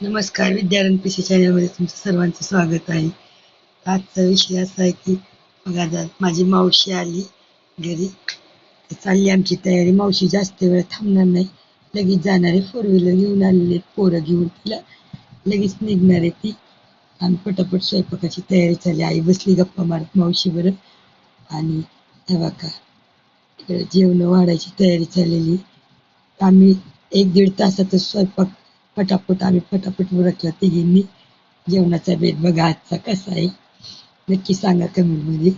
नमस्कार विद्यारण पीसी चॅनलमध्ये तुमचं सर्वांचं स्वागत आहे. आजचा विषय असा आहे की बघा माझी मावशी आली घरी. चालली आमची तयारी. मावशी जास्त वेळ थांबणार नाही. लगेच जाणारे फोर व्हीलर घेऊन आलेले पोरं घेऊन तिला लगेच निघणार आहे ती. आम्ही पटापट स्वयंपाकाची तयारी चालली. आई बसली गप्पा मारत मावशी बरं. आणि तेव्हा का इकडे जेवण वाढायची तयारी चाललेली आम्ही एक दीड तासातच स्वयंपाक पटापट आम्ही पटापट उरकला तिघींनी जेवणाचा बेत बघा आजचा कसा आहे. नक्की सांगा कमेंटमध्ये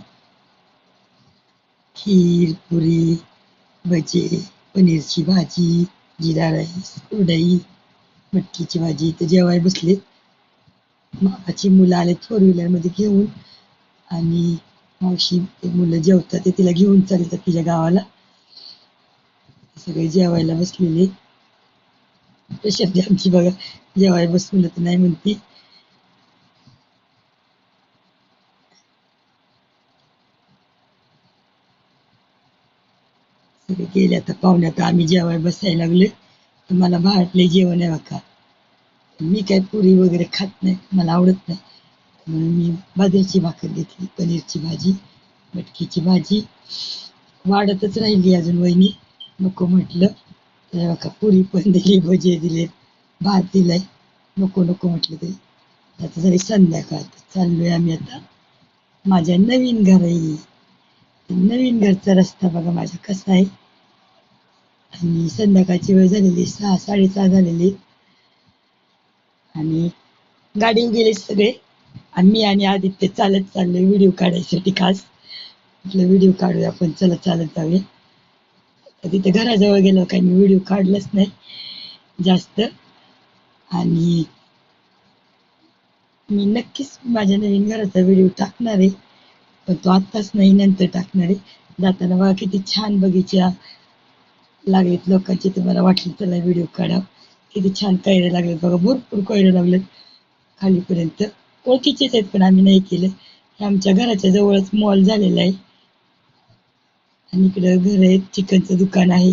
खीर पुरी भजे पनीरची भाजी जिरा राईस उडई मटकीची भाजी. तर जेवाय बसले मामाची मुलं आले फोर व्हीलरमध्ये घेऊन. आणि मावशी मुलं जेवतात ते तिला घेऊन चालतात तिच्या गावाला. सगळे जेवायला बसलेले. पेशंट आमची बघा जेवायला बसवलं तर नाही म्हणती सगळे गेले आता पाहुण्यात आम्ही जेवाय बसायला लागले तर मला भाटले जेवण आहे बघा मी काय पुरी वगैरे खात नाही मला आवडत नाही म्हणून मी बाजरीची भाकर घेतली पनीरची भाजी मटकीची भाजी वाढतच राहिली अजून वहिनी नको म्हटलं तर बघा पुरी पण दिली भजे दिले भात दिलाय नको नको म्हटलं तरी. आता जरी संध्याकाळ चाललोय आम्ही आता. माझ्या नवीन घरी नवीन घरचा रस्ता बघा माझा कसा आहे. आणि संध्याकाळची वेळ झालेली सहा साडेसहा झालेली. आणि गाडी गेले सगळे. आणि मी आणि आदित्य चालत चाललोय व्हिडिओ काढायसाठी खास. म्हटलं व्हिडिओ काढूया आपण चला चालत जाऊया. तर तिथे घराजवळ गेलो काही मी व्हिडिओ काढलाच नाही जास्त. आणि मी नक्कीच माझ्या नवीन घराचा व्हिडिओ टाकणार आहे. पण तो आत्ताच नाही नंतर टाकणार आहे. जाताना बघा किती छान बगीचा लागलेत लोकांचे. तर मला वाटलं त्याला व्हिडिओ काढावं. किती छान कैऱ्या लागलेत बघा. भरपूर कैऱ्या लागलेत खालीपर्यंत. ओळखीचेच आहेत पण आम्ही नाही केलं. हे आमच्या घराच्या जवळच मॉल झालेला आहे. आणि इकडं घर आहेत चिकनचं दुकान आहे.